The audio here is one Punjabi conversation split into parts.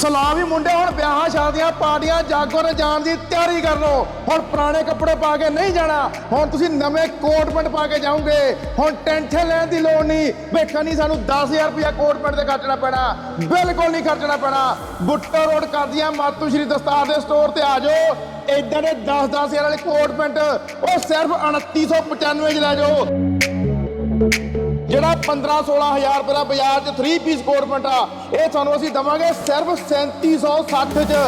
ਸਲਾਮੀ ਮੁੰਡੇ, ਹੁਣ ਵਿਆਹਾਂ ਸ਼ਾਦੀਆਂ, ਪਾਰਟੀਆਂ, ਜਾਗੋ ਤੇ ਜਾਣ ਦੀ ਤਿਆਰੀ ਕਰ ਲਓ। ਹੁਣ ਪੁਰਾਣੇ ਕੱਪੜੇ ਪਾ ਕੇ ਨਹੀਂ ਜਾਣਾ। ਹੁਣ ਤੁਸੀਂ ਨਵੇਂ ਕੋਟ ਪੈਂਟ ਪਾ ਕੇ ਜਾਓਗੇ। ਹੁਣ ਟੈਨਸ਼ਨ ਲੈਣ ਦੀ ਲੋੜ ਨਹੀਂ। ਵੇਖਾ ਨਹੀਂ ਸਾਨੂੰ 10000 ਰੁਪਇਆ ਕੋਟ ਪੈਂਟ ਤੇ ਖਰਚਣਾ ਪੈਣਾ। ਬਿਲਕੁਲ ਨਹੀਂ ਖਰਚਣਾ ਪੈਣਾ। ਬੁੱਟਾ ਰੋਡ ਕਰਦੀਆਂ ਮਾਤੂ ਸ਼੍ਰੀ ਦਸਤਾਰ ਦੇ ਸਟੋਰ ਤੇ ਆ ਜਾਓ। ਇਦਾਂ ਦੇ 10-10000 ਵਾਲੇ ਕੋਟ ਪੈਂਟ, ਉਹ ਸਿਰਫ 2995 ਚ ਲੈ ਜਾਓ। ਜਿਹੜਾ 15 16000 ਰੁਪਏ ਦਾ ਬਾਜ਼ਾਰ 'ਚ 3 ਪੀਸ ਕੋਟ ਪੈਂਟ ਆ ਇਹ ਤੁਹਾਨੂੰ ਅਸੀਂ ਦਵਾਂਗੇ ਸਿਰਫ 3760 'ਚ।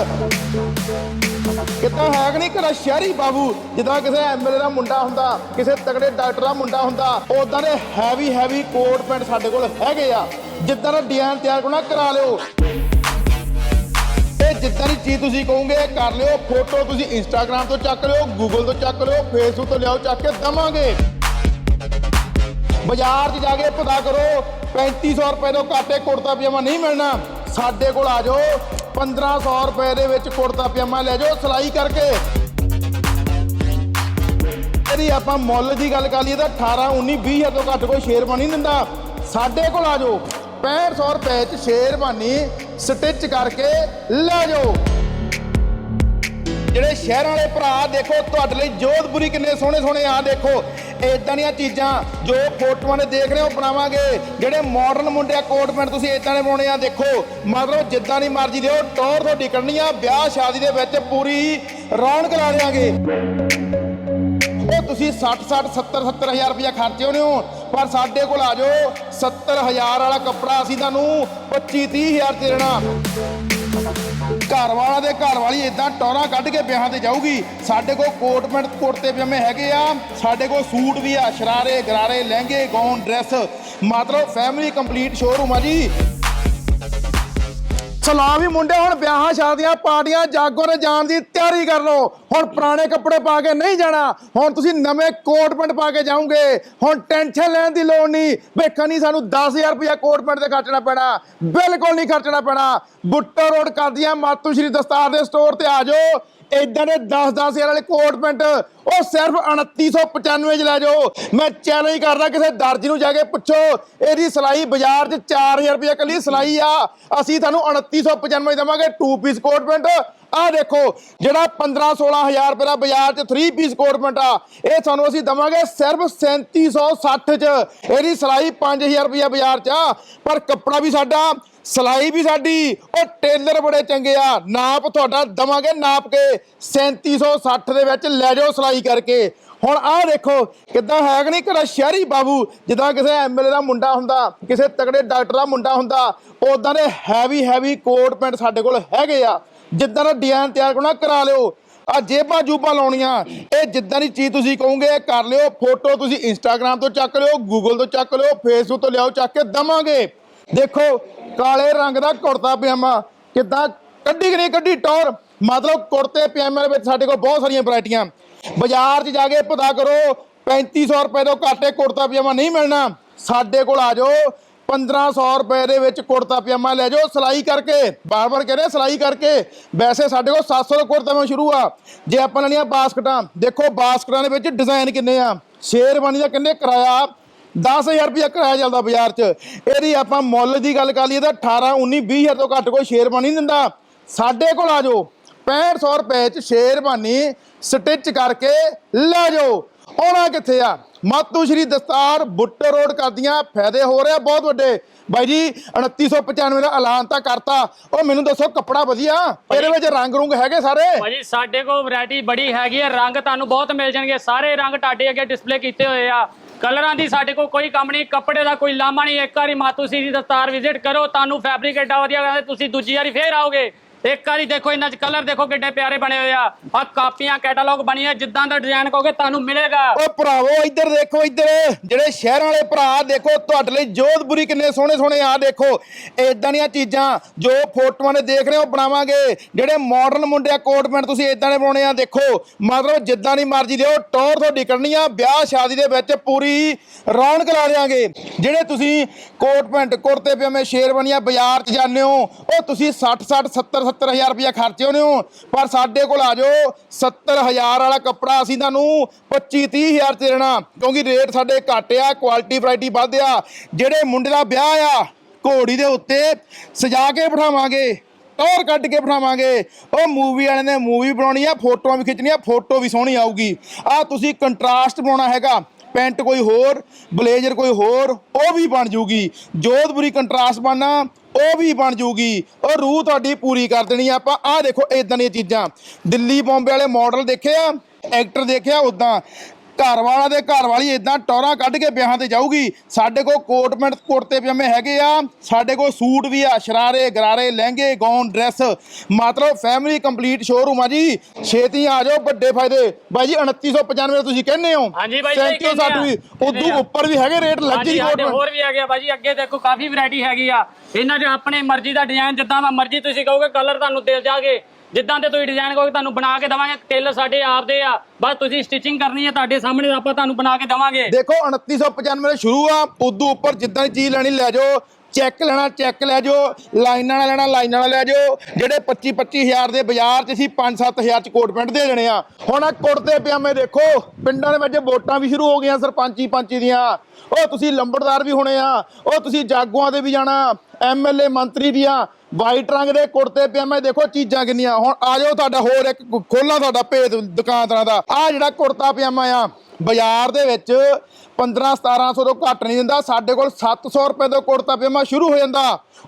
ਕਿਤਾ ਹੈ ਕਿ ਨਹੀਂ? ਘਰਾ ਸ਼ਹਿਰੀ ਬਾਬੂ, ਜਿੱਦਾਂ ਕਿਸੇ ਐਮਐਲਏ ਦਾ ਮੁੰਡਾ ਹੁੰਦਾ, ਕਿਸੇ ਤਕੜੇ ਡਾਕਟਰ ਦਾ ਮੁੰਡਾ ਹੁੰਦਾ ਉਦਾਂ ਦੇ ਹੈਵੀ ਹੈਵੀ ਕੋਟ ਪੈਂਟ ਸਾਡੇ ਕੋਲ ਹੈਗੇ ਆ। ਜਿੱਦਾਂ ਦਾ ਡਿਜ਼ਾਈਨ ਤਿਆਰ ਕਰਨਾ, ਕਰਾ ਲਿਓ। ਇਹ ਜਿੱਦਾਂ ਦੀ ਚੀਜ਼ ਤੁਸੀਂ ਕਹੋਗੇ, ਕਰ ਲਿਓ। ਫੋਟੋ ਤੁਸੀਂ ਇੰਸਟਾਗ੍ਰam ਤੋਂ ਚੱਕ ਲਿਓ ਗੂਗਲ ਤੋਂ ਚੱਕ ਲਿਓ ਫੇਸਬੁੱਕ ਤੋਂ ਲਿਆਓ, ਚੱਕ ਕੇ ਦਵਾਂਗੇ। ਬਾਜ਼ਾਰ 'ਚ ਜਾ ਕੇ ਪਤਾ ਕਰੋ। 3500 ਰੁਪਏ ਤੋਂ ਘੱਟ ਇਹ ਕੁੜਤਾ ਪਜਾਮਾ ਨਹੀਂ ਮਿਲਣਾ। ਸਾਡੇ ਕੋਲ ਆ ਜਾਓ। 1500 ਰੁਪਏ ਦੇ ਵਿੱਚ ਕੁੜਤਾ ਪਜਾਮਾ ਲੈ ਜਾਓ, ਸਿਲਾਈ ਕਰਕੇ। ਇਹਦੀ ਆਪਾਂ ਮੁੱਲ ਦੀ ਗੱਲ ਕਰ ਲਈਏ ਤਾਂ 18 19 20 ਹਜ਼ਾਰ ਤੋਂ ਘੱਟ ਕੋਈ ਸ਼ੇਰਵਾਨੀ ਨਹੀਂ ਦਿੰਦਾ। ਸਾਡੇ ਕੋਲ ਆ ਜਾਓ। 6500 ਰੁਪਏ 'ਚ ਸ਼ੇਰਵਾਨੀ ਸਟਿਚ ਕਰਕੇ ਲੈ ਜਾਓ। ਜਿਹੜੇ ਸ਼ਹਿਰਾਂ ਵਾਲੇ ਭਰਾ, ਦੇਖੋ, ਤੁਹਾਡੇ ਲਈ ਜੋਧਪੁਰੀ ਕਿੰਨੇ ਸੋਹਣੇ ਸੋਹਣੇ ਆ, ਦੇਖੋ। ਇਦਾਂ ਦੀਆਂ ਚੀਜ਼ਾਂ ਜੋ ਫੋਟੋਆਂ ਨੇ ਦੇਖ ਰਹੇ ਹੋ ਬਣਾਵਾਂਗੇ। ਜਿਹੜੇ ਮਾਡਰਨ ਮੁੰਡੇ ਆ, ਕੋਟ ਪੈਂਟ ਤੁਸੀਂ ਇਦਾਂ ਦੇ ਪਾਉਣੇ ਆ, ਦੇਖੋ। ਮਤਲਬ ਜਿੱਦਾਂ ਦੀ ਮਰਜ਼ੀ ਦਿਓ ਟੌਰ ਤੁਹਾਡੀ ਕੱਢਣੀ ਆ, ਵਿਆਹ ਸ਼ਾਦੀ ਦੇ ਵਿੱਚ ਪੂਰੀ ਰੌਣਕ ਲਾ ਦੇਵਾਂਗੇ ਉਹ ਤੁਸੀਂ 60 60 70 70000 ਰੁਪਇਆ ਖਰਚੇ ਹੋਣੇ ਹੋ, ਪਰ ਸਾਡੇ ਕੋਲ ਆ ਜਾਓ 70000 ਵਾਲਾ ਕੱਪੜਾ ਅਸੀਂ ਤੁਹਾਨੂੰ 25 30000 ਤੇ ਦੇਣਾ। ਘਰ ਵਾਲਾ ਦੇ ਘਰ ਵਾਲੀ ਇਦਾਂ ਟੌਰਾ ਕੱਢ ਕੇ ਵਿਆਹਾਂ ਤੇ ਜਾਊਗੀ। ਸਾਡੇ ਕੋਲ ਕੋਟ ਪੈਂਟ, ਕੁੜਤੇ ਪਜਾਮੇ ਹੈਗੇ ਆ। ਸਾਡੇ ਕੋਲ ਸੂਟ ਵੀ ਆ, ਸ਼ਰਾਰੇ, ਗਰਾਰੇ, ਲਹਿੰਗੇ, ਗਾਊਨ, ਡਰੈਸ। ਮਤਲਬ ਫੈਮਿਲੀ ਕੰਪਲੀਟ ਸ਼ੋਰੂਮ ਆ ਜੀ। ਸਲਾਮ ਹੀ ਮੁੰਡੇ, ਹੁਣ ਵਿਆਹਾਂ ਸ਼ਾਦੀਆਂ, ਪਾਰਟੀਆਂ, ਜਾਗੋ ਤੇ ਜਾਣ ਦੀ ਤਿਆਰੀ ਕਰ ਲਓ। ਹੁਣ ਪੁਰਾਣੇ ਕੱਪੜੇ ਪਾ ਕੇ ਨਹੀਂ ਜਾਣਾ। ਹੁਣ ਤੁਸੀਂ ਨਵੇਂ ਕੋਟ ਪੈਂਟ ਪਾ ਕੇ ਜਾਓਗੇ। ਹੁਣ ਟੈਨਸ਼ਨ ਲੈਣ ਦੀ ਲੋੜ ਨਹੀਂ। ਵੇਖਾ ਨਹੀਂ ਸਾਨੂੰ 10000 ਰੁਪਇਆ ਕੋਟ ਪੈਂਟ ਤੇ ਖਰਚਣਾ ਪੈਣਾ। ਬਿਲਕੁਲ ਨਹੀਂ ਖਰਚਣਾ ਪੈਣਾ। ਬੁੱਟਾ ਰੋਡ ਕਰਦੀਆਂ ਮਾਤੂ ਸ਼੍ਰੀ ਦਸਤਾਰ ਦੇ ਸਟੋਰ ਤੇ ਆ ਜਾਓ। ਇਦਾਂ ਦੇ 10-10 ਹਜ਼ਾਰ ਵਾਲੇ ਕੋਟ ਪੈਂਟ, ਉਹ ਸਿਰਫ 2995 ਚ ਲੈ ਜਾਓ। ਮੈਂ ਚੈਲੰਜ ਕਰਦਾ ਕਿਸੇ ਦਰਜੀ ਨੂੰ ਜਾ ਕੇ ਪੁੱਛੋ, ਇਹਦੀ ਸਿਲਾਈ ਬਾਜ਼ਾਰ 'ਚ 4000 ਰੁਪਏ ਕੱਲੀ ਸਿਲਾਈ ਆ। ਅਸੀਂ ਤੁਹਾਨੂੰ 2995 ਦੇਵਾਂਗੇ 2 ਪੀਸ ਕੋਟ ਪੈਂਟ। ਆਹ ਦੇਖੋ, ਜਿਹੜਾ 15-16000 ਰੁਪਏ ਦਾ ਬਾਜ਼ਾਰ 'ਚ 3 ਪੀਸ ਕੋਟ ਪੈਂਟ ਆ, ਇਹ ਤੁਹਾਨੂੰ ਅਸੀਂ ਦੇਵਾਂਗੇ ਸਿਰਫ 3760 ਚ। ਇਹਦੀ ਸਿਲਾਈ 5000 ਰੁਪਏ ਬਾਜ਼ਾਰ 'ਚ ਆ। ਪਰ ਕੱਪੜਾ ਵੀ ਸਾਡਾ ਸਲਾਈ ਵੀ ਸਾਡੀ, ਉਹ ਟੇਲਰ ਬੜੇ ਚੰਗੇ ਆ। ਨਾਪ ਤੁਹਾਡਾ ਦਵਾਂਗੇ ਨਾਪ ਕੇ 3760 ਦੇ ਵਿੱਚ ਲੈ ਜਾਓ ਸਲਾਈ ਕਰਕੇ। ਹੁਣ ਆਹ ਦੇਖੋ, ਕਿੱਦਾਂ ਹੈ ਕਿ ਨਹੀਂ? ਕਿਹੜਾ ਸ਼ਹਿਰੀ ਬਾਬੂ, ਜਿੱਦਾਂ ਕਿਸੇ ਐਮਐਲਏ ਦਾ ਮੁੰਡਾ ਹੁੰਦਾ, ਕਿਸੇ ਤਗੜੇ ਡਾਕਟਰ ਦਾ ਮੁੰਡਾ ਹੁੰਦਾ ਉਦਾਂ ਦੇ ਹੈਵੀ ਹੈਵੀ ਕੋਟ ਪੈਂਟ ਸਾਡੇ ਕੋਲ ਹੈਗੇ ਆ। ਜਿੱਦਾਂ ਦਾ ਡਿਜ਼ਾਈਨ ਤਿਆਰ ਕਰਨਾ, ਕਰਾ ਲਿਓ। ਆ ਜੇਬਾਂ ਜੂਬਾਂ ਲਾਉਣੀਆਂ। ਇਹ ਜਿੱਦਾਂ ਦੀ ਚੀਜ਼ ਤੁਸੀਂ ਕਹੋਗੇ ਇਹ ਕਰ ਲਿਓ। ਫੋਟੋ ਤੁਸੀਂ ਇੰਸਟਾਗ੍ਰam ਤੋਂ ਚੱਕ ਲਿਓ ਗੂਗਲ ਤੋਂ ਚੱਕ ਲਿਓ ਫੇਸਬੁੱਕ ਤੋਂ ਲਿਆਓ, ਚੱਕ ਕੇ ਦਵਾਂਗੇ। ਦੇਖੋ, ਕਾਲੇ ਰੰਗ ਦਾ ਕੁੜਤਾ ਪਜਾਮਾ ਕਿੱਦਾਂ ਕੱਢੀ ਕਿ ਨਹੀਂ ਕੱਢੀ? ਟੌਰ ਮਤਲਬ ਕੁੜਤੇ ਪਜਾਮੇ ਦੇ ਵਿੱਚ ਸਾਡੇ ਕੋਲ ਬਹੁਤ ਸਾਰੀਆਂ ਵੈਰਾਈਟੀਆਂ। ਬਾਜ਼ਾਰ 'ਚ ਜਾ ਕੇ ਪਤਾ ਕਰੋ 3500 ਰੁਪਏ ਤੋਂ ਘੱਟ ਇਹ ਕੁੜਤਾ ਪਜਾਮਾ ਨਹੀਂ ਮਿਲਣਾ। ਸਾਡੇ ਕੋਲ ਆ ਜਾਓ 1500 ਰੁਪਏ ਦੇ ਵਿੱਚ ਕੁੜਤਾ ਪਜਾਮਾ ਲੈ ਜਾਓ, ਸਿਲਾਈ ਕਰਕੇ। ਬਾਰ-ਬਾਰ ਕਹ ਰਹੇ, ਸਿਲਾਈ ਕਰਕੇ। ਵੈਸੇ ਸਾਡੇ ਕੋਲ 700 ਦਾ ਕੁੜਤਾ ਪਜਾਮਾ ਸ਼ੁਰੂ ਆ। ਜੇ ਆਪਾਂ ਲੈਣੀਆਂ ਬਾਸਕਟਾਂ, ਦੇਖੋ ਬਾਸਕਟਾਂ ਦੇ ਵਿੱਚ ਡਿਜ਼ਾਈਨ ਕਿੰਨੇ ਆ? ਸ਼ੇਰਵਾਨੀ ਦਾ ਕਿੰਨੇ ਕਿਰਾਇਆ? 10000 ਰੁਪਇਆ ਕਿਰਾਇਆ ਚੱਲਦਾ ਬਾਜ਼ਾਰ 'ਚ। ਇਹਦੀ ਆਪਾਂ ਮੁੱਲ ਦੀ ਗੱਲ ਕਰ ਲਈਏ ਤਾਂ 18 19 20000 ਤੋਂ ਘੱਟ ਕੋਈ ਸ਼ੇਰਵਾਨੀ ਨਹੀਂ ਦਿੰਦਾ। ਸਾਡੇ ਕੋਲ ਆ ਜਾਓ 6500 ਰੁਪਏ 'ਚ ਸ਼ੇਰਵਾਨੀ ਸਟਿਚ ਕਰਕੇ ਲੈ ਜਾਓ। ਆਉਣਾ ਕਿੱਥੇ ਆ? ਮਾਤੂ ਸ਼੍ਰੀ ਦਸਤਾਰ ਬੁੱਟਰ ਰੋਡ ਕਰਦੀਆਂ ਫਾਇਦੇ ਹੋ ਰਹੇ ਬਹੁਤ ਵੱਡੇ। ਬਾਈ ਜੀ 2995 ਦਾ ਐਲਾਨ ਤਾਂ ਕਰਤਾ। ਉਹ ਮੈਨੂੰ ਦੱਸੋ ਕੱਪੜਾ ਵਧੀਆ? ਇਹਦੇ ਵਿੱਚ ਰੰਗ ਰੁੰਗ ਹੈਗੇ ਸਾਰੇ? ਭਾਜੀ ਸਾਡੇ ਕੋਲ ਵੈਰਾਈਟੀ ਬੜੀ ਹੈਗੀ ਹੈ ਰੰਗ ਤੁਹਾਨੂੰ ਬਹੁਤ ਮਿਲ ਜਾਣਗੇ। ਸਾਰੇ ਰੰਗ ਤੁਹਾਡੇ ਅੱਗੇ ਡਿਸਪਲੇ ਕੀਤੇ ਹੋਏ ਆ। ਕਲਰਾਂ ਦੀ ਸਾਡੇ ਕੋਲ ਕੋਈ ਕੰਮ ਨਹੀਂ, ਕੱਪੜੇ ਦਾ ਕੋਈ ਲਾਮਾ ਨਹੀਂ, ਇੱਕ ਵਾਰੀ ਮਾਤੂ ਸੀ ਦੀ ਦਸਤਾਰ ਵਿਜ਼ਿਟ ਕਰੋ, ਤੁਹਾਨੂੰ ਫੈਬਰਿਕ ਐਡਾ ਵਧੀਆ ਤੁਸੀਂ ਦੂਜੀ ਵਾਰੀ ਫੇਰ ਆਓਗੇ। ਇੱਕ ਵਾਰੀ ਦੇਖੋ ਇਹਨਾਂ 'ਚ ਕਲਰ ਦੇਖੋ ਕਿੱਡੇ ਪਿਆਰੇ ਬਣੇ ਹੋਏ ਆ। ਆ ਕਾਪੀਆਂ ਕੈਟਾਲੌਗ ਬਣੀ ਹੈ ਜਿੱਦਾਂ ਦਾ ਡਿਜ਼ਾਈਨ ਕਹੋਗੇ ਤੁਹਾਨੂੰ ਮਿਲੇਗਾ। ਓ ਭਰਾਵੋ, ਇੱਧਰ ਦੇਖੋ, ਇੱਧਰ। ਜਿਹੜੇ ਸ਼ਹਿਰਾਂ ਵਾਲੇ ਭਰਾ, ਦੇਖੋ, ਤੁਹਾਡੇ ਲਈ ਜੋਧਪੁਰੀ ਕਿੰਨੇ ਸੋਹਣੇ ਸੋਹਣੇ ਆ, ਦੇਖੋ। ਇਦਾਂ ਦੀਆਂ ਚੀਜ਼ਾਂ ਜੋ ਫੋਟੋਆਂ ਨੇ ਦੇਖ ਰਹੇ ਹੋ, ਬਣਾਵਾਂਗੇ। ਜਿਹੜੇ ਮਾਡਰਨ ਮੁੰਡੇ ਆ ਕੋਟ ਪੈਂਟ ਤੁਸੀਂ ਇਦਾਂ ਦੇ ਪਾਉਣੇ ਆ, ਦੇਖੋ। ਮਤਲਬ ਜਿੱਦਾਂ ਦੀ ਮਰਜ਼ੀ ਦਿਓ, ਟੌਰ ਤੁਹਾਡੀ ਕੱਢਣੀ ਆ, ਵਿਆਹ ਸ਼ਾਦੀ ਦੇ ਵਿੱਚ ਪੂਰੀ ਰੌਣਕ ਲਾ ਦੇਵਾਂਗੇ ਜਿਹੜੇ ਤੁਸੀਂ ਕੋਟ ਪੈਂਟ ਕੁੜਤੇ, ਪਜਾਮੇ, ਸ਼ੇਰਵਾਨੀਆਂ ਬਾਜ਼ਾਰ 'ਚ ਜਾਂਦੇ ਹੋ, ਉਹ ਤੁਸੀਂ 60 60 70 70000 ਰੁਪਇਆ ਖਰਚੇ ਹੋਣੇ ਹੋ ਪਰ ਸਾਡੇ ਕੋਲ ਆ ਜਾਓ 70000 ਵਾਲਾ ਕੱਪੜਾ ਅਸੀਂ ਤੁਹਾਨੂੰ 25 30000 ਚ ਦੇਣਾ। ਕਿਉਂਕਿ ਰੇਟ ਸਾਡੇ ਘੱਟ ਆ ਕੁਆਲਿਟੀ ਵੈਰਾਈਟੀ ਵੱਧ ਆ। ਜਿਹੜੇ ਮੁੰਡੇ ਦਾ ਵਿਆਹ ਆ, ਘੋੜੀ ਦੇ ਉੱਤੇ, ਸਜਾ ਕੇ ਬਿਠਾਵਾਂਗੇ ਟੌਰ ਕੱਢ ਕੇ ਬਣਾਵਾਂਗੇ ਉਹ ਮੂਵੀ ਵਾਲੇ ਨੇ ਮੂਵੀ ਬਣਾਉਣੀ ਆ, ਫੋਟੋਆਂ ਵੀ ਖਿੱਚਣੀਆਂ, ਫੋਟੋ ਵੀ ਸੋਹਣੀ ਆਊਗੀ। ਆ ਤੁਸੀਂ ਕੰਟਰਾਸਟ ਬਣਾਉਣਾ ਹੈਗਾ, ਪੈਂਟ ਕੋਈ ਹੋਰ ਬਲੇਜ਼ਰ ਕੋਈ ਹੋਰ, ਉਹ ਵੀ ਬਣ ਜੂਗੀ ਜੋਧਪੁਰੀ ਕੰਟਰਾਸਟ ਬਣਨਾ ਉਹ ਵੀ ਬਣ ਜੂਗੀ। ਉਹ ਰੂਹ ਤੁਹਾਡੀ ਪੂਰੀ ਕਰ ਦੇਣੀ ਆ। ਆਪਾਂ ਆਹ ਦੇਖੋ ਇਦਾਂ ਦੀਆਂ ਚੀਜ਼ਾਂ। ਦਿੱਲੀ ਬੰਬੇ ਵਾਲੇ ਮਾਡਲ ਦੇਖੇ ਆ? ਐਕਟਰ ਦੇਖਿਆ ਉਦਾਂ ਘਰ ਵਾਲਾ ਦੇ ਘਰ ਵਾਲੀ ਇਦਾਂ ਟੌਰਾਂ ਕੱਢ ਕੇ ਵਿਆਹਾਂ ਤੇ ਜਾਊਗੀ। ਸਾਡੇ ਕੋਲ ਕੋਟ ਪੈਂਟ ਕੁੜਤੇ ਪਜਾਮੇ ਹੈਗੇ ਆ। ਸਾਡੇ ਕੋਲ ਸੂਟ ਵੀ ਆ ਸ਼ਰਾਰੇ ਗਰਾਰੇ ਲਹਿੰਗੇ ਗੌਨ ਡਰੈਸ। ਮਤਲਬ ਫੈਮਿਲੀ ਕੰਪਲੀਟ ਸ਼ੋਰੂਮ ਆ ਜੀ। ਛੇਤੀ ਆ ਜਾਓ ਵੱਡੇ ਫਾਇਦੇ। ਬਾਈ ਜੀ 2995 ਤੁਸੀਂ ਕਹਿੰਦੇ ਹੋ। ਹਾਂਜੀ ਬਾਈ, ਸਹੀ 37 60 ਵੀ ਕਹਿੰਦੇ ਆ। ਉਦੋਂ ਉੱਪਰ ਵੀ ਹੈਗੇ ਰੇਟ ਲੱਗੀ ਹਾਂਜੀ ਕੋਟ ਸਾਡੇ ਪੈਂਟ ਹੋਰ ਵੀ ਆ ਭਾਜੀ ਅੱਗੇ ਦੇਖੋ ਕਾਫੀ ਵੈਰਾਈਟੀ ਹੈਗੀ ਆ। ਇਹਨਾਂ 'ਚ ਆਪਣੇ ਮਰਜ਼ੀ ਦਾ ਡਿਜ਼ਾਈਨ ਜਿੱਦਾਂ ਦਾ ਮਰਜ਼ੀ ਤੁਸੀਂ ਕਹੋਗੇ ਕਲਰ ਤੁਹਾਨੂੰ ਦੇ ਜਾਗੇ। ਜਿੱਦਾਂ ਦੇ ਤੁਸੀਂ ਡਿਜ਼ਾਈਨ ਕਹੋਗੇ ਤੁਹਾਨੂੰ ਬਣਾ ਕੇ ਦਵਾਂਗੇ। ਟੇਲਰ ਸਾਡੇ ਆਪਦੇ ਆ। ਬਸ ਤੁਸੀਂ ਸਟਿਚਿੰਗ ਕਰਨੀ ਹੈ, ਤੁਹਾਡੇ ਸਾਹਮਣੇ ਆਪਾਂ ਤੁਹਾਨੂੰ ਬਣਾ ਕੇ ਦਵਾਂਗੇ। ਦੇਖੋ 2995 ਦੇ ਸ਼ੁਰੂ ਆ। ਉਦੋਂ ਉੱਪਰ ਜਿੱਦਾਂ ਦੀ ਚੀਜ਼ ਲੈਣੀ, ਲੈ ਜਾਓ। ਚੈੱਕ ਲੈਣਾ, ਚੈੱਕ ਲੈ ਜਾਓ। ਲਾਈਨਾਂ ਨਾਲ ਲੈਣਾ, ਲਾਈਨਾਂ ਨਾਲ ਲੈ ਜਾਓ। ਜਿਹੜੇ 25 25000 ਦੇ ਬਾਜ਼ਾਰ 'ਚ ਅਸੀਂ 5-7000 'ਚ ਕੋਟ ਪੈਂਟ ਦੇ ਦੇਣੇ ਆ। ਹੁਣ ਆ ਕੁੜਤੇ ਪਜਾਮੇ ਦੇਖੋ, ਪਿੰਡਾਂ ਦੇ ਵਿੱਚ ਵੋਟਾਂ ਵੀ ਸ਼ੁਰੂ ਹੋ ਗਈਆਂ ਸਰਪੰਚੀ ਪੰਚੀ ਦੀਆਂ। ਉਹ ਤੁਸੀਂ ਲੰਬੜਦਾਰ ਵੀ ਹੋਣੇ ਆ, ਉਹ ਤੁਸੀਂ ਜਾਗੂਆਂ ਦੇ ਵੀ ਜਾਣਾ ਐਮਐਲਏ ਮੰਤਰੀ ਦੀਆਂ, ਵਾਈਟ ਰੰਗ ਦੇ ਕੁੜਤੇ ਪਜਾਮੇ ਦੇਖੋ ਚੀਜ਼ਾਂ ਕਿੰਨੀਆਂ। ਹੁਣ ਆ ਜਾਓ ਤੁਹਾਡਾ ਹੋਰ ਇੱਕ ਖੋਲਾਂ ਤੁਹਾਡਾ ਭੇਦ ਦੁਕਾਨਦਾਰਾਂ ਦਾ। ਆ ਜਿਹੜਾ ਕੁੜਤਾ ਪਜਾਮਾ ਆ ਬਾਜ਼ਾਰ ਦੇ ਵਿੱਚ 15 1700 ਤੋਂ ਘੱਟ ਨਹੀਂ ਦਿੰਦਾ। ਸਾਡੇ ਕੋਲ 700 ਰੁਪਏ ਤੋਂ ਕੁੜਤਾ ਪਜਾਮਾ ਸ਼ੁਰੂ ਹੋ ਜਾਂਦਾ।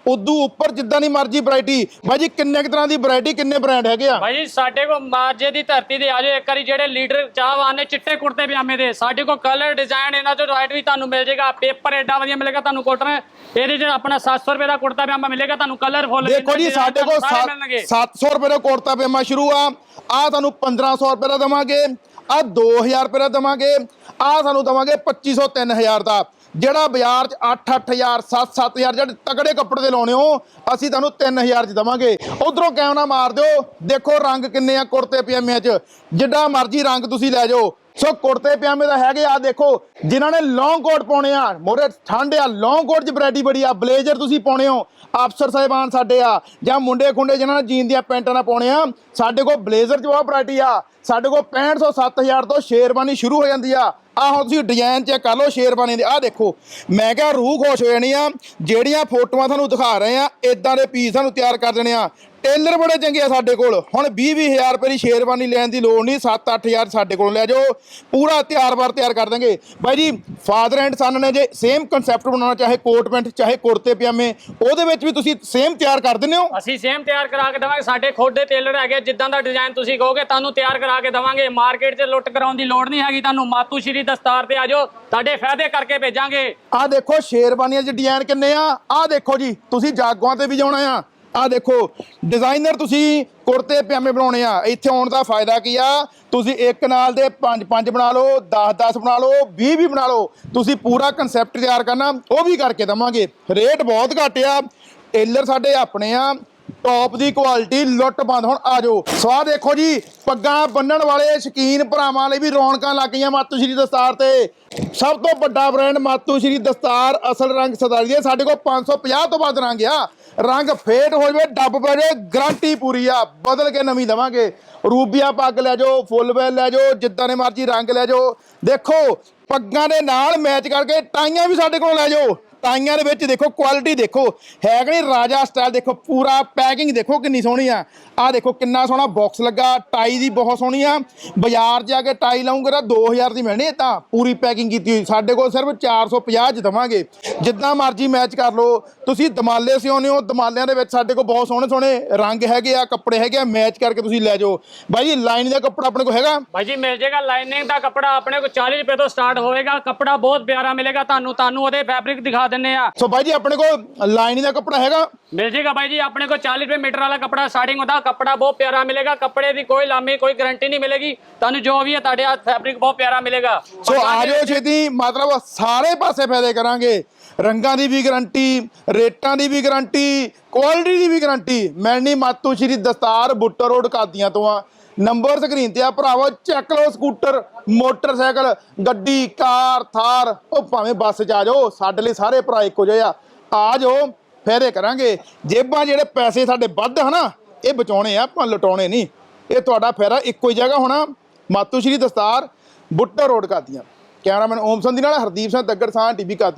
ਉਦੋਂ ਉੱਪਰ ਜਿੱਦਾਂ ਦੀ ਮਰਜ਼ੀ ਵੈਰਾਈਟੀ। ਬਾਈ ਜੀ ਕਿੰਨੇ ਕੁ ਤਰ੍ਹਾਂ ਦੀ ਵੈਰਾਈਟੀ ਕਿੰਨੇ ਬ੍ਰਾਂਡ ਹੈਗੇ ਆ? ਭਾਈ ਜੀ ਸਾਡੇ ਕੋਲ ਮਾਝੇ ਦੀ ਧਰਤੀ ਤੇ ਆਜੋ ਇੱਕ ਵਾਰੀ ਜਿਹੜੇ ਲੀਡਰ ਚਾਹਵਾਨ ਨੇ ਚਿੱਟੇ ਕੁੜਤੇ ਪਜਾਮੇ ਦੇ ਸਾਡੇ ਕੋਲ ਕਲਰ ਡਿਜ਼ਾਈਨ ਇਹਨਾਂ ਚੋਂ ਰਾਈਟ ਵੀ ਤੁਹਾਨੂੰ ਮਿਲ ਜਾਏਗਾ। ਪੇਪਰ ਐਡਾ ਵਧੀਆ ਮਿਲੇਗਾ ਤੁਹਾਨੂੰ ਕੋਟਨ ਇਹਦੇ 'ਚ ਆਪਣਾ 700 ਰੁਪਏ ਦਾ ਕੁੜਤਾ ਪਜਾਮਾ ਮਿਲੇਗਾ ਤੁਹਾਨੂੰ ਕਲਰਫੁੱਲ ਦੇਖੋ ਜੀ ਸਾਡੇ ਕੋਲ ਸਾਰੇ ਮਿਲਣਗੇ। 700 ਰੁਪਏ ਦਾ ਕੁੜਤਾ ਪਜਾਮਾ ਸ਼ੁਰੂ ਆ। ਆ ਤੁਹਾਨੂੰ 1500 ਰੁਪਏ ਦਾ ਦਵਾਂਗੇ, ਆ 2000 ਰੁਪਏ ਦਾ ਦਵਾਂਗੇ, ਆ ਸਾਨੂੰ ਦਵਾਂਗੇ 2500 3000 ਦਾ। ਜਿਹੜਾ ਬਾਜ਼ਾਰ 'ਚ 8-8000 7-7000 ਜਿਹੜੇ ਤਗੜੇ ਕੱਪੜੇ ਦੇ ਲਾਉਣੇ ਹੋ, ਅਸੀਂ ਤੁਹਾਨੂੰ 3000 'ਚ ਦਵਾਂਗੇ। ਉਧਰੋਂ ਕੈਮਰਾ ਮਾਰ ਦਿਓ, ਦੇਖੋ ਰੰਗ ਕਿੰਨੇ ਆ ਕੁੜਤੇ, ਪਜਾਮਿਆਂ 'ਚ। ਜਿੱਡਾ ਮਰਜ਼ੀ ਰੰਗ ਤੁਸੀਂ ਲੈ ਜਾਓ ਸੋ ਕੁੜਤੇ ਪਜਾਮੇ ਦਾ ਹੈਗੇ ਆ ਦੇਖੋ, ਜਿਨ੍ਹਾਂ ਨੇ ਲੌਂਗ ਕੋਟ ਪਾਉਣੇ ਆ। ਮੋਰੇ ਠੰਡ ਆ ਲੌਂਗ ਕੋਟ 'ਚ ਵੈਰਾਈਟੀ ਬੜੀ ਆ। ਬਲੇਜ਼ਰ ਤੁਸੀਂ ਪਾਉਣੇ ਹੋ ਅਫਸਰ ਸਾਹਿਬਾਨ ਸਾਡੇ ਆ, ਜਾਂ ਮੁੰਡੇ ਖੁੰਡੇ ਜਿਨ੍ਹਾਂ ਨੇ ਜੀਨ ਦੀਆਂ ਪੈਂਟਾਂ ਨਾ ਪਾਉਣੇ ਆ, ਸਾਡੇ ਕੋਲ ਬਲੇਜ਼ਰ 'ਚ ਬਹੁਤ ਵੈਰਾਈਟੀ ਆ। ਸਾਡੇ ਕੋਲ 6500 7000 ਤੋਂ ਸ਼ੇਰਵਾਨੀ ਸ਼ੁਰੂ ਹੋ ਜਾਂਦੀ ਆ। ਆ ਤੁਸੀਂ ਡਿਜ਼ਾਈਨ ਚੈੱਕ ਕਰ ਲਓ ਸ਼ੇਰਵਾਨੀ ਦੇ। ਆਹ ਦੇਖੋ, ਮੈਂ ਕਿਹਾ ਰੂਹ ਖੁਸ਼ ਹੋ ਜਾਣੀ ਆ, ਜਿਹੜੀਆਂ ਫੋਟੋਆਂ ਤੁਹਾਨੂੰ ਦਿਖਾ ਰਹੇ ਆ ਇਦਾਂ ਦੇ ਪੀਸ ਤੁਹਾਨੂੰ ਤਿਆਰ ਕਰ ਦੇਣੇ ਆ। ਟੇਲਰ ਬੜੇ ਚੰਗੇ ਆ ਸਾਡੇ ਕੋਲ। ਹੁਣ 20 20000 ਰੁਪਏ ਦੀ ਸ਼ੇਰਵਾਨੀ ਲੈਣ ਦੀ ਲੋੜ ਨਹੀਂ 7-8000 ਸਾਡੇ ਕੋਲ ਲੈ ਜਾਓ। ਪੂਰਾ ਤਿਆਰ-ਬਾਰ ਤਿਆਰ ਕਰ ਦਾਂਗੇ। ਬਾਈ ਜੀ ਫਾਦਰ ਐਂਡ ਸਨ ਨੇ ਜੇ ਸੇਮ ਕਨਸੈਪਟ ਬਣਾਉਣਾ ਚਾਹੇ ਕੋਟ ਪੈਂਟ ਚਾਹੇ ਕੁੜਤੇ ਪਜਾਮੇ ਉਹਦੇ ਵਿੱਚ ਵੀ ਤੁਸੀਂ ਸੇਮ ਤਿਆਰ ਕਰ ਦਿੰਦੇ ਹੋ? ਅਸੀਂ ਸੇਮ ਤਿਆਰ ਕਰਾ ਕੇ ਦਵਾਂਗੇ। ਸਾਡੇ ਖੁਦ ਦੇ ਟੇਲਰ ਹੈਗੇ ਜਿੱਦਾਂ ਦਾ ਡਿਜ਼ਾਈਨ ਤੁਸੀਂ ਕਹੋਗੇ ਤੁਹਾਨੂੰ ਤਿਆਰ ਕਰਾ ਕੇ ਦਵਾਂਗੇ। ਮਾਰਕੀਟ 'ਚ ਲੁੱਟ ਕਰਾਉਣ ਦੀ ਲੋੜ ਨਹੀਂ ਹੈਗੀ ਤੁਹਾਨੂੰ। ਮਾਤੂ ਸ਼੍ਰੀ ਦਸਤਾਰ ਤੇ ਆਜੋ ਤੁਹਾਡੇ ਫਾਇਦੇ ਕਰਕੇ ਭੇਜਾਂਗੇ। ਆਹ ਦੇਖੋ ਸ਼ੇਰਵਾਨੀਆਂ ਦੇ ਡਿਜ਼ਾਈਨ ਕਿੰਨੇ ਆ? ਆਹ ਦੇਖੋ ਜੀ ਤੁਸੀਂ ਜਾਗੋਆਂ ਤੇ ਵੀ ਜਾਣਾ ਆ। ਆਹ ਦੇਖੋ ਡਿਜ਼ਾਈਨਰ ਤੁਸੀਂ ਕੁੜਤੇ, ਪਜਾਮੇ ਬਣਾਉਣੇ ਆ। ਇੱਥੇ ਆਉਣ ਦਾ ਫਾਇਦਾ ਕੀ ਆ? ਤੁਸੀਂ ਇੱਕ ਨਾਲ ਦੇ ਪੰਜ ਪੰਜ ਬਣਾ ਲਓ 10 10 ਬਣਾ ਲਓ 20 ਵੀ ਬਣਾ ਲਓ। ਤੁਸੀਂ ਪੂਰਾ ਕਨਸੈਪਟ ਤਿਆਰ ਕਰਨਾ, ਉਹ ਵੀ ਕਰਕੇ ਦਵਾਂਗੇ। ਰੇਟ ਬਹੁਤ ਘੱਟ ਆ। ਟੇਲਰ ਸਾਡੇ ਆਪਣੇ ਆ। ਟੌਪ ਦੀ ਕੁਆਲਿਟੀ ਲੁੱਟ ਬੰਦ। ਹੁਣ ਆ ਜਾਓ। ਸਵਾਹ ਦੇਖੋ ਜੀ, ਪੱਗਾਂ ਬੰਨਣ ਵਾਲੇ ਸ਼ਕੀਨ ਭਰਾਵਾਂ ਲਈ ਵੀ ਰੌਣਕਾਂ ਲੱਗ ਗਈਆਂ ਮਾਤੂ ਸ਼੍ਰੀ ਦਸਤਾਰ ਤੇ। ਸਭ ਤੋਂ ਵੱਡਾ ਬ੍ਰਾਂਡ ਮਾਤੂ ਸ਼੍ਰੀ ਦਸਤਾਰ ਅਸਲ ਰੰਗ ਸਰਦਾਰੀ ਸਾਡੇ ਕੋਲ 550 ਤੋਂ ਵੱਧ ਰੰਗ ਆ। ਰੰਗ ਫੇਟ ਹੋ ਜਾਵੇ, ਡੱਬ ਪੈ ਜਾਵੇ ਗਰੰਟੀ ਪੂਰੀ ਆ। ਬਦਲ ਕੇ ਨਵੀਂ ਦਵਾਂਗੇ ਰੂਬੀਆ ਪੱਗ ਲੈ ਜਾਓ, ਫੁੱਲ ਵੈਲ ਲੈ ਜਾਓ, ਜਿੱਦਾਂ ਦੇ ਮਰਜ਼ੀ ਰੰਗ ਲੈ ਜਾਓ। ਦੇਖੋ, ਪੱਗਾਂ ਦੇ ਨਾਲ ਮੈਚ ਕਰਕੇ ਟਾਈਆਂ ਵੀ ਸਾਡੇ ਕੋਲ ਲੈ ਜਾਓ। ਟਾਈਆਂ ਦੇ ਵਿੱਚ ਦੇਖੋ ਕੁਆਲਿਟੀ ਦੇਖੋ। ਹੈ ਕਿ ਨਹੀਂ? ਰਾਜਾ ਸਟਾਈਲ ਦੇਖੋ, ਪੂਰਾ ਪੈਕਿੰਗ ਦੇਖੋ ਕਿੰਨੀ ਸੋਹਣੀ ਆ। ਆ ਦੇਖੋ, ਕਿੰਨਾ ਸੋਹਣਾ ਬਾਕਸ ਲੱਗਾ। ਟਾਈ ਦੀ ਬਹੁਤ ਸੋਹਣੀ ਆ। ਬਾਜ਼ਾਰ 'ਚ ਜਾ ਕੇ ਟਾਈ ਲਾਉਂਗੇ ਤਾਂ 2000 ਦੀ ਮਿਲਣੀ ਇਹ ਤਾਂ। ਪੂਰੀ ਪੈਕਿੰਗ ਕੀਤੀ ਹੋਈ। ਸਾਡੇ ਕੋਲ ਸਿਰਫ 450 ਚ ਦਵਾਂਗੇ। ਜਿੱਦਾਂ ਮਰਜ਼ੀ ਮੈਚ ਕਰ ਲਓ। ਤੁਸੀਂ ਦਮਾਲੇ ਸਿਉਨੇ ਹੋ। ਦਮਾਲਿਆਂ ਦੇ ਵਿੱਚ ਸਾਡੇ ਕੋਲ ਬਹੁਤ ਸੋਹਣੇ ਸੋਹਣੇ ਰੰਗ ਹੈਗੇ ਆ, ਕੱਪੜੇ ਹੈਗੇ ਆ। ਮੈਚ ਕਰਕੇ ਤੁਸੀਂ ਲੈ ਜਾਓ। ਬਾਈ ਜੀ ਲਾਈਨਿੰਗ ਦਾ ਕੱਪੜਾ ਆਪਣੇ ਕੋਲ ਹੈਗਾ? ਭਾਈ ਜੀ, ਮਿਲ ਜਾਏਗਾ। ਲਾਈਨਿੰਗ ਦਾ ਕੱਪੜਾ ਆਪਣੇ ਕੋਲ 40 ਰੁਪਏ ਤੋਂ ਸਟਾਰਟ ਹੋਏਗਾ। ਕੱਪੜਾ ਬਹੁਤ ਪਿਆਰਾ ਮਿਲੇਗਾ ਤੁਹਾਨੂੰ। ਤੁਹਾਨੂੰ ਉਹਦੇ ਫੈਬਰਿਕ ਦਿਖਾ ਦਿੰਨੇ ਆ। ਸੋ ਬਾਈ ਜੀ ਆਪਣੇ ਕੋਲ ਲਾਈਨ ਦਾ ਕੱਪੜਾ ਹੈਗਾ? ਮਿਲ ਜਾਏਗਾ ਭਾਈ ਜੀ ਆਪਣੇ ਕੋਲ 40 ਰੁਪਏ ਮੀਟਰ ਵਾਲਾ ਕੱਪੜਾ ਸਟਾਰਟਿੰਗ ਹੁੰਦਾ ਕੱਪੜਾ ਬਹੁਤ ਪਿਆਰਾ ਮਿਲੇਗਾ। ਕੱਪੜੇ ਦੀ ਕੋਈ ਲਾਮੀ ਕੋਈ ਗਾਰੰਟੀ ਨਹੀਂ ਮਿਲੇਗੀ। ਤੁਹਾਨੂੰ ਜੋ ਵੀ ਹੈ ਤੁਹਾਡੇ ਹੱਥ ਫੈਬਰਿਕ ਬਹੁਤ ਪਿਆਰਾ ਮਿਲੇਗਾ। ਸੋ ਆ ਜਾਓ ਛੇਤੀ ਮਤਲਬ ਸਾਰੇ ਪਾਸੇ ਫਾਇਦੇ ਕਰਾਂਗੇ। ਰੰਗਾਂ ਦੀ ਵੀ ਗਾਰੰਟੀ ਰੇਟਾਂ ਦੀ ਵੀ ਗਾਰੰਟੀ ਕੁਆਲਿਟੀ ਦੀ ਵੀ ਗਾਰੰਟੀ ਮੈਣੀ ਮਾਤੂ ਸ਼੍ਰੀ ਦਸਤਾਰ ਬੁੱਟਰ ਰੋਡ ਕਾਦੀਆਂ ਤੋਂ ਆ। ਨੰਬਰ ਸਕਰੀਨ ਤੇ ਆ ਭਰਾਵੋ, ਚੈੱਕ ਲਓ ਸਕੂਟਰ, ਮੋਟਰਸਾਈਕਲ, ਗੱਡੀ, ਕਾਰ, ਥਾਰ। ਉਹ ਭਾਵੇਂ ਬੱਸ 'ਚ ਆ ਜਾਓ, ਸਾਡੇ ਲਈ ਸਾਰੇ ਭਰਾ ਇੱਕੋ ਜਿਹੇ ਆ। ਆ ਜਾਓ, ਫੇਰੇ ਕਰਾਂਗੇ। ਜੇਬਾਂ ਜਿਹੜੇ ਪੈਸੇ ਸਾਡੇ ਵੱਧ ਹਨਾ, ਇਹ ਬਚਾਉਣੇ ਆ, ਆਪਾਂ ਲੁਟਾਉਣੇ ਨਹੀਂ। ਇਹ ਤੁਹਾਡਾ ਫੇਰਾ ਇੱਕੋ ਹੀ ਜਗ੍ਹਾ ਹੋਣਾ। ਮਾਤੂ ਸ਼੍ਰੀ ਦਸਤਾਰ, ਬੁੱਟਾ ਰੋਡ ਕਾਦੀਆਂ। ਕੈਮਰਾਮੈਨ ਓਮ ਸੰਧੀ ਨਾਲ ਹਰਦੀਪ ਸਿੰਘ ਦੱਗੜ ਸਾਹ ਟੀਵੀ ਕਾ